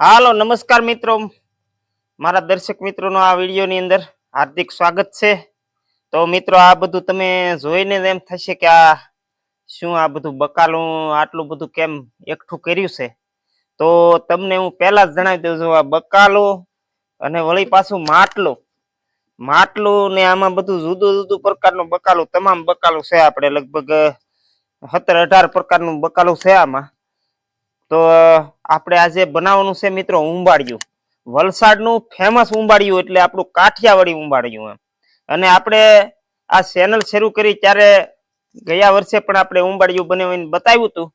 હાલો, નમસ્કાર મિત્રો. મારા દર્શક મિત્રોનો આ વિડીયોની અંદર હાર્દિક સ્વાગત છે. તો મિત્રો, આ બધું તમે જોઈને એમ થશે કે આ શું આ બધું બકાલું, આટલું બધું કેમ એકઠું કર્યું છે? તો તમને હું પહેલા જ જણાવી દઉં છું, આ બકાલું અને વળી પાછું માટલું. માટલું ને આમાં બધું જુદું જુદું પ્રકારનું બકાલું, તમામ બકાલું છે. આપણે લગભગ સત્તર અઢાર પ્રકારનું બકાલું છે આમાં. તો આપણે આજે બનાવવાનું છે મિત્રો ઉંબાડિયું. વલસાડનું ફેમસ ઉંબાડિયું એટલે આપણું કાઠિયાવાડી ઉંબાડિયું એમ. અને આપણે આ ચેનલ શરૂ કરી ત્યારે ગયા વર્ષે પણ આપણે ઉંબાડિયું બનાવીને બતાવ્યું હતું.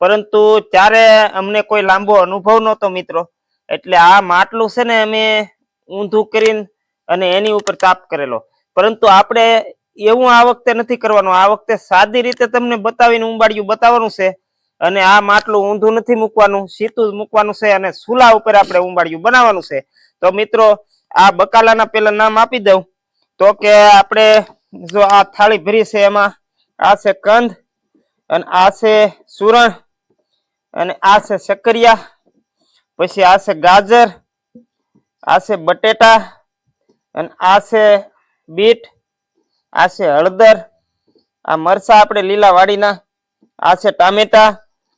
પરંતુ ત્યારે અમને કોઈ લાંબો અનુભવ નહોતો મિત્રો. એટલે આ માટલું છે ને અમે ઊંધું કરીને અને એની ઉપર તાપ કરેલો. પરંતુ આપણે એવું આ વખતે નથી કરવાનું. આ વખતે સાદી રીતે તમને બતાવીને ઉંબાડિયું બતાવવાનું છે. અને આ માટલું ઊંધું નથી મૂકવાનું સીધું મૂકવાનું છે અને સુલા ઉપર આપણે ઉંબાડિયું બનાવવાનું છે. તો મિત્રો, આ બકાલાના પેલા નામ આપી દઉં. તો કે આપણે જો આ થાળી ભરી છે એમાં, આ છે કંદ, અને આ છે સુરણ, અને આ છે શક્કરિયા પછી આ છે ગાજર, આ છે બટેટા, અને આ છે બીટ, આ છે હળદર, આ મરસા આપણે લીલા વાડીના આ છે ટામેટા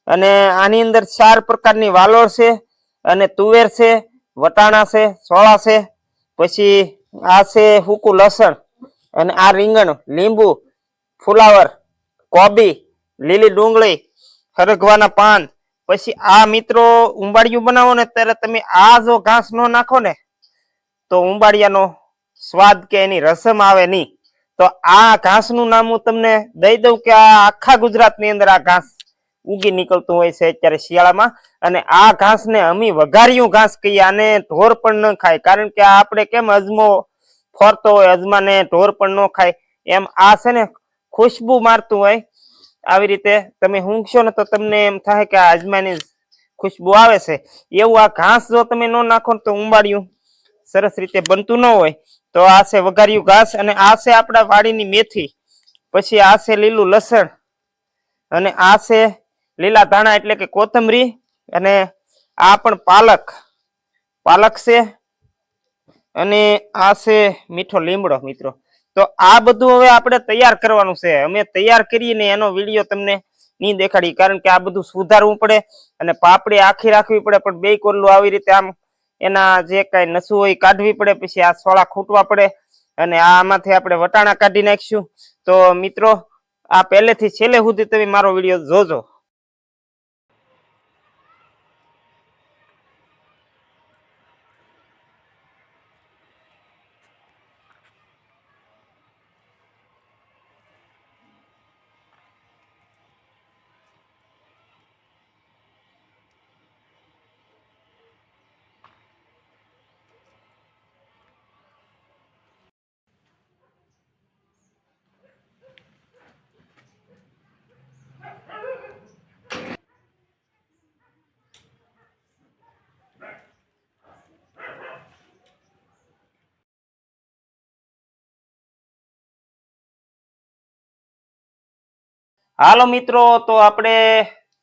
અને આની અંદર ચાર પ્રકારની વાલોળ છે, અને તુવેર છે, વટાણા છે, સોળા છે, પછી આ છે હૂકું લસણ, અને આ રીંગણ, લીંબુ, ફુલાવર, કોબી, લીલી ડુંગળી, હરગવાના પાન. પછી આ મિત્રો ઉંબાડિયું બનાવો ને ત્યારે તમે આ જો ઘાસ નો નાખો ને, તો ઉંબાડિયાનો સ્વાદ કે એની રસમ આવે નહીં. તો આ ઘાસનું નામ હું તમને દઈ દઉં કે આ આખા ગુજરાતની અંદર આ ઘાસ ઉગી નીકળતું હોય છે અત્યારે શિયાળામાં. અને આ ઘાસને અમી વઘાર્યું ઘાસ કહીએ આને ઢોર પણ ન ખાય. કારણ કે આપણે કેમ અજમો ફરતો હોય, અજમાને ઢોર પણ ન ખાય. એમ આ છે ને ખુશ્બુ મારતું હોય. આવી રીતે તમે ઊંઘશો ને તો તમને એમ થાય કે આ અજમાની ખુશ્બુ આવે છે. એવું આ ઘાસ જો તમે ન નાખો તો ઉંબાડિયું સરસ રીતે બનતું ન હોય. તો આ છે વઘાર્યું ઘાસ અને આ છે આપણા વાડીની મેથી. પછી આ છે લીલું લસણ. અને આ છે લીલા ધાણા એટલે કે કોથમરી અને આ પણ પાલક. પાલક છે અને આ છે મીઠો લીમડો મિત્રો. તો આ બધું હવે આપણે તૈયાર કરવાનું છે. અમે તૈયાર કરીને એનો વીડિયો તમને નહીં દેખાડી, કારણ કે આ બધું સુધારવું પડે અને પાપડી આખી રાખવી પડે, પણ બે કોરલું આવી રીતે આમ એના જે કાંઈ નસું હોય કાઢવી પડે, પછી આ સોળા ખૂટવા પડે અને આમાંથી આપણે વટાણા કાઢી નાખીશું. તો મિત્રો, આ પહેલેથી છેલ્લે સુધી તમે મારો વીડિયો જોજો. હાલો મિત્રો, તો આપણે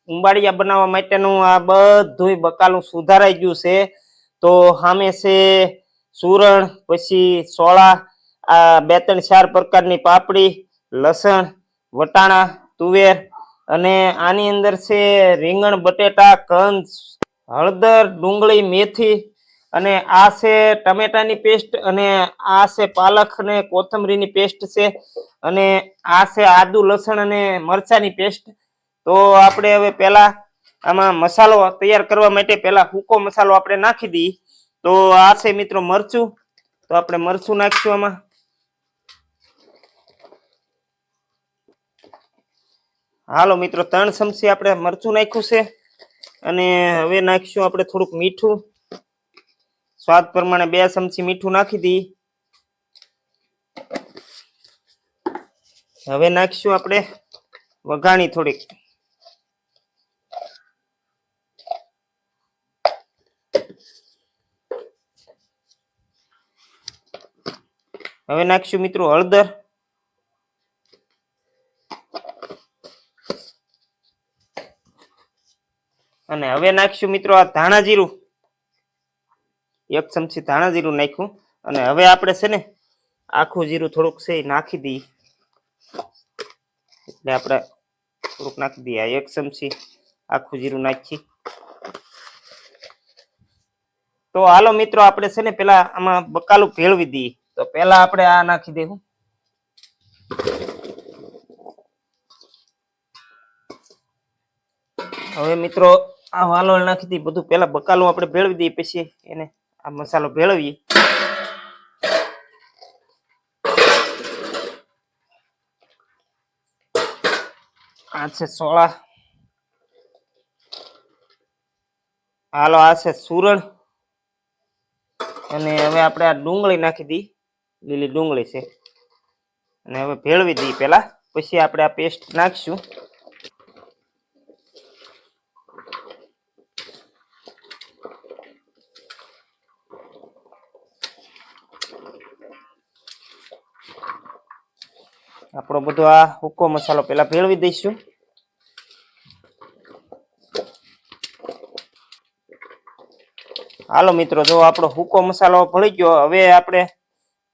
ઉંબાડિયા બનાવવા માટેનું આ બધું બકાલું સુધારાઈ ગયું છે. તો સામે છે સુરણ, પછી સોળા, આ બે ત્રણ ચાર પ્રકારની પાપડી, લસણ, વટાણા, તુવેર, અને આની અંદર છે રીંગણ, બટેટા, કંદ, હળદર, ડુંગળી, મેથી અને આ છે ટમેટાની પેસ્ટ અને આ છે પાલક અને કોથમરીની પેસ્ટ છે અને આ છે આદુ, લસણ અને મરચાની પેસ્ટ. તો આપણે હવે પહેલા આમાં મસાલો તૈયાર કરવા માટે પહેલા હૂકો મસાલો આપણે નાખી દઈએ. તો આ છે મિત્રો મરચું. તો આપણે મરચું નાખીશું આમાં. હાલો મિત્રો, ત્રણ ચમચી આપણે મરચું નાખ્યું છે. અને હવે નાખીશું આપણે થોડુંક મીઠું. સ્વાદ પ્રમાણે બે ચમચી મીઠું નાખી દી. હવે નાખીશું આપણે વઘાણી થોડીક. હવે નાખીશું મિત્રો હળદર. અને હવે નાખીશું મિત્રો આ ધાણા જીરું. એક ચમચી ધાણા જીરું નાખ્યું. અને હવે આપણે છે ને આખું જીરું થોડુંક છે એ નાખી દઈએ. એટલે આપણે થોડુંક નાખી દઈએ. એક ચમચી આખું જીરું નાખી. તો હાલો મિત્રો, આપણે છે ને પેલા આમાં બકાલું ભેળવી દઈએ. તો પેલા આપણે આ નાખી દેવું. હવે મિત્રો, આ વાલોળ નાખી દઈએ. બધું પેલા બકાલું આપણે ભેળવી દઈએ પછી એને. આ મસાલો ભેળવીએ. આ છે સોળા. હાલો, આ છે સુરણ. અને હવે આપણે આ ડુંગળી નાખી દઈ લીલી ડુંગળી છે. અને હવે ભેળવી દઈએ પહેલાં. પછી આપણે આ પેસ્ટ નાખીશું. આપણો બધો આ હુક્કો મસાલો પેલા ભેળવી દઈશું. હાલો મિત્રો, જો આપણો હુક્કો મસાલો ભળી ગયો, હવે આપણે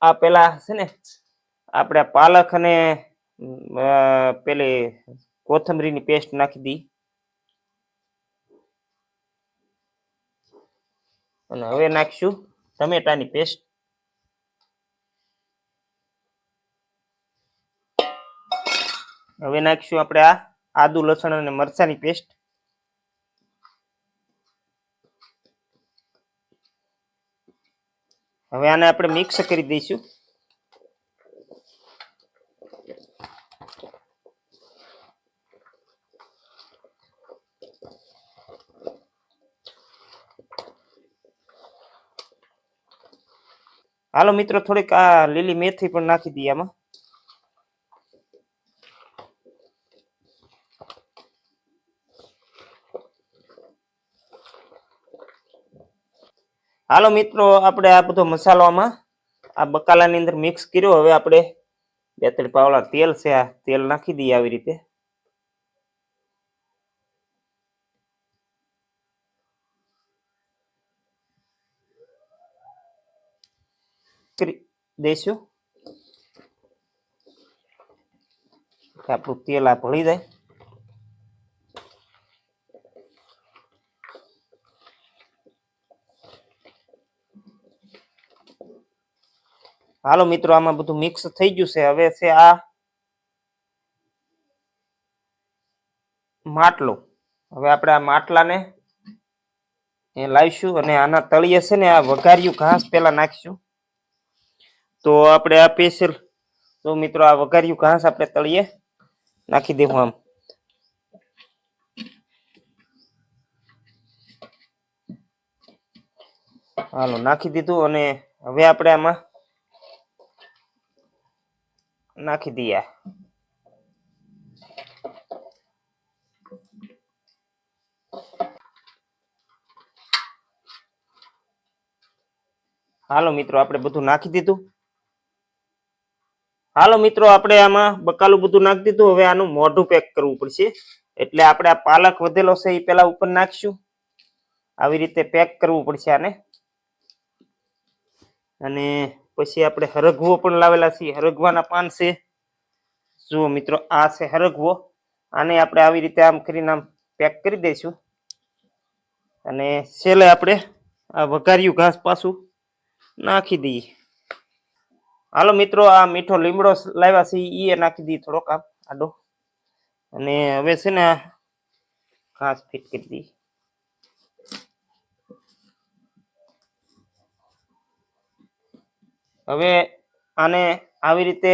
આ પેલા છે ને, આપણે પાલક અને પેલી કોથમરીની પેસ્ટ નાખી દી. અને હવે નાખીશું ટમેટાની પેસ્ટ. હવે નાખીશું આપણે આ આદુ, લસણ અને મરચાની પેસ્ટ હવે આને આપણે મિક્સ કરી દઈશું. હાલો મિત્રો, થોડીક આ લીલી મેથી પણ નાખી દઈએ આમાં. હાલો મિત્રો, આપણે આ બધો મસાલો આમાં આ બકાલાની અંદર મિક્સ કર્યો. હવે આપણે બે ત્રણ પાવલા તેલ છે, આ તેલ નાખી દઈએ આવી રીતે. દઈશું. આપણું તેલ આ ભળી જાય. હાલો મિત્રો, આમાં બધું મિક્સ થઈ ગયું છે. હવે છે આ માટલો. હવે આપણે આ માટલાને એ લાવીશું અને આના તળિયે છે ને આ વઘાર્યું ઘાસ પહેલા નાખીશું. તો આપણે આ પેશિયલ તો મિત્રો આ વઘાર્યું ઘાસ આપણે તળિયે નાખી દેવું આમ. હાલો, નાખી દીધું અને હવે આપણે આમાં નાખી દઈએ. હાલો મિત્રો, આપણે બધું નાખી દીધું. હાલો મિત્રો, આપણે આમાં બકાલું બધું નાખી દીધું. હવે આનું મોઢું પેક કરવું પડશે. એટલે આપણે આ પાલક વધેલો છે એ પેલા ઉપર નાખશું. આવી રીતે પેક કરવું પડશે આને. અને પછી આપણે હરગવો પણ લાવેલા છીએ. હરગવાના પાન છે. જુઓ મિત્રો, આ છે હરગવો. આને આપણે આવી રીતે આમ કરીને આમ પેક કરી દઈશું. અને છેલ્લે આપણે આ વઘાર્યું ઘાસ પાછું નાખી દઈએ. હાલો મિત્રો, આ મીઠો લીમડો લાવ્યા છે એ નાખી દઈએ થોડોક આમ આડો. અને હવે છે ને ઘાસ ફિટ કરી દઈએ. હવે આને આવી રીતે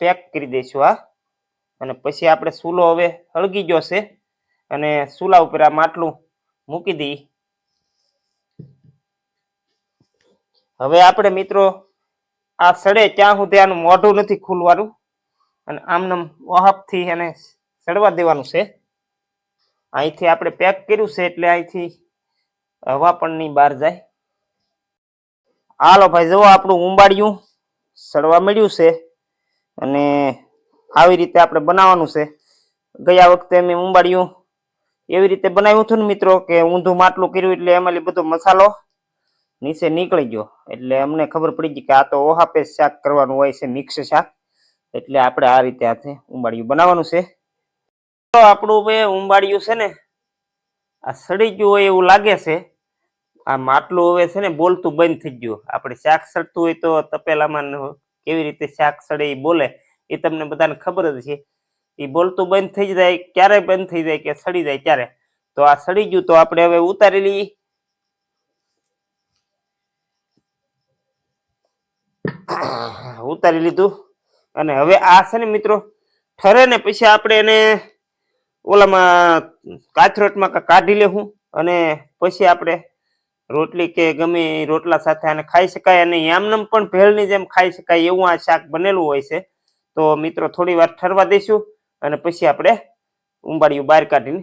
પેક કરી દઈશું આ અને પછી આપણે સૂલો હવે હળગી ગયો છે. અને સૂલા ઉપર આ માટલું મૂકી દઈ હવે આપણે મિત્રો આ સડે ત્યાં સુધી આનું મોઢું નથી ખુલવાનું? અને આમનામ વહાપથી એને સડવા દેવાનું છે. અહીંથી આપણે પેક કર્યું છે એટલે અહીંથી હવા પણ નહીં બહાર જાય. હાલો ભાઈ, જુઓ આપણું ઉંબાડિયું સડવા મળ્યું છે અને આવી રીતે આપણે બનાવવાનું છે. ગયા વખતે મેં ઉંબાડિયું એવી રીતે બનાવ્યું હતું ને મિત્રો કે ઊંધું માટલું કર્યું એટલે એમાં બધો મસાલો નીચે નીકળી ગયો. એટલે અમને ખબર પડી ગઈ કે આ તો ઓહાપે શાક કરવાનું હોય છે, મિક્સ શાક. એટલે આપણે આ રીતે હાથે ઉંબાડિયું બનાવવાનું છે. તો આપણું બે ઉંબાડિયું છે ને, આ સડી ગયું હોય એવું લાગે છે. આ માટલું હવે છે ને બોલતું બંધ થઈ ગયું. આપણે શાક સડતું હોય તો તપેલામાં કેવી રીતે શાક સડે એ બોલે? એ તમને બધાને ખબર જ છે એ બોલતું બંધ થઈ જાય ક્યારે બંધ થઈ જાય કે સડી જાય ક્યારે? તો આ સડી ગયું તો આપણે હવે ઉતારી લઈએ. ઉતારી લીધું. અને હવે આ છે ને મિત્રો, ઠરે ને પછી આપણે એને ઓલામાં કાથરોટમાં કાઢી લેવું અને પછી આપણે રોટલી કે ગમે રોટલા સાથે આને ખાઈ શકાય અને યામનમ પણ ભેળની જેમ ખાઈ શકાય એવું આ શાક બનેલું હોય છે. તો મિત્રો થોડી વાર ઠરવા દઈશું અને પછી આપણે ઉંબાડિયું બહાર કાઢીને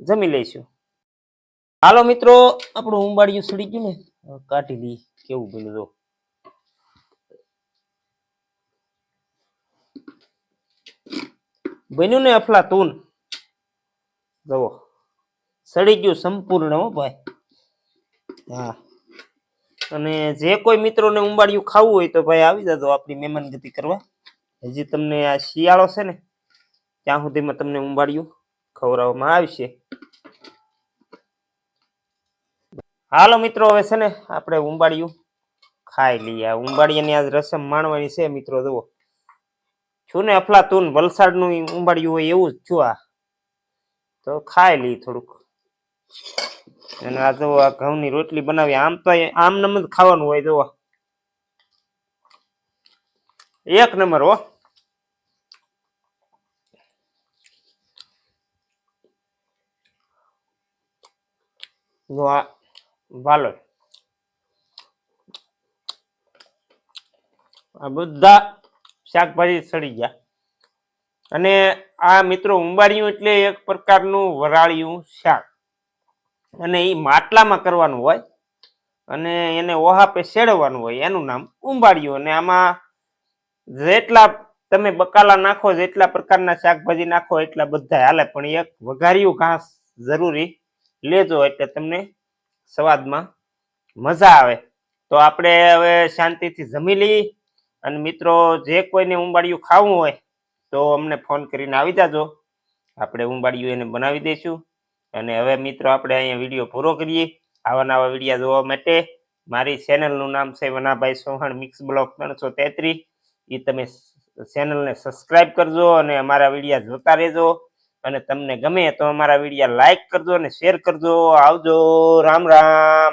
જમી લઈશું. હાલો મિત્રો, આપણું ઉંબાડિયું સડી ગયું ને? કાઢી લઈએ. કેવું બન્યું તો બન્યું ને અફલાતૂન? જવો સડી ગયું સંપૂર્ણ હો ભાઈ. હા. અને જે કોઈ મિત્રોને ઉંબાડિયું ખાવું હોય તો ભાઈ આવી જજો આપણી મહેમાનગતિ કરવા. હજી તમને આ શિયાળો છે ને, ત્યાં સુધીમાં તમને ઉંબાડિયું ખવડાવવામાં આવશે. હાલો મિત્રો, હવે છે ને આપણે ઉંબાડિયું ખાઈ લઈએ. ઉંબાડિયાની આજ રસમ માણવાની છે મિત્રો, જુઓ. છું ને અફલાતુન, વલસાડનું ઉંબાડિયું હોય એવું જ છું આ. તો ખાઈ લઈએ થોડુંક. અને આ જો આ ઘઉંની રોટલી બનાવી, આમ તો આમ નમ જ ખાવાનું હોય જો એક નંબર હો. વાલો આ બધા શાકભાજી સડી ગયા. અને આ મિત્રો ઉંબાડિયું એટલે એક પ્રકારનું વરાળિયું શાક. અને એ માટલામાં કરવાનું હોય અને એને ઓહાપે શેડવાનું હોય, એનું નામ ઉંબાડિયું. અને આમાં જેટલા તમે બકાલા નાખો, જેટલા પ્રકારના શાકભાજી નાખો, એટલા બધા હાલે. પણ એક વઘાર્યું ઘાસ જરૂરી લેજો એટલે તમને સ્વાદમાં મજા આવે. તો આપણે હવે શાંતિથી જમી લઈએ. અને મિત્રો, જે કોઈને ઉંબાડિયું ખાવું હોય તો અમને ફોન કરીને આવી જાજો. આપણે ઉંબાડિયું એને બનાવી દઈશું. અને હવે મિત્રો આપણે અહીંયા વીડિયો પૂરો કરીએ. આવા નવા વિડીયા જોવા માટે મારી ચેનલનું નામ છે વનાભાઈ ચૌહાણ મિક્સ બ્લોક ત્રણસો તેત્રીસ. એ તમે ચેનલને સબસ્ક્રાઈબ કરજો અને અમારા વિડીયા જોતા રહેજો. અને તમને ગમે તો અમારા વિડીયા લાઈક કરજો અને શેર કરજો. આવજો. રામ રામ.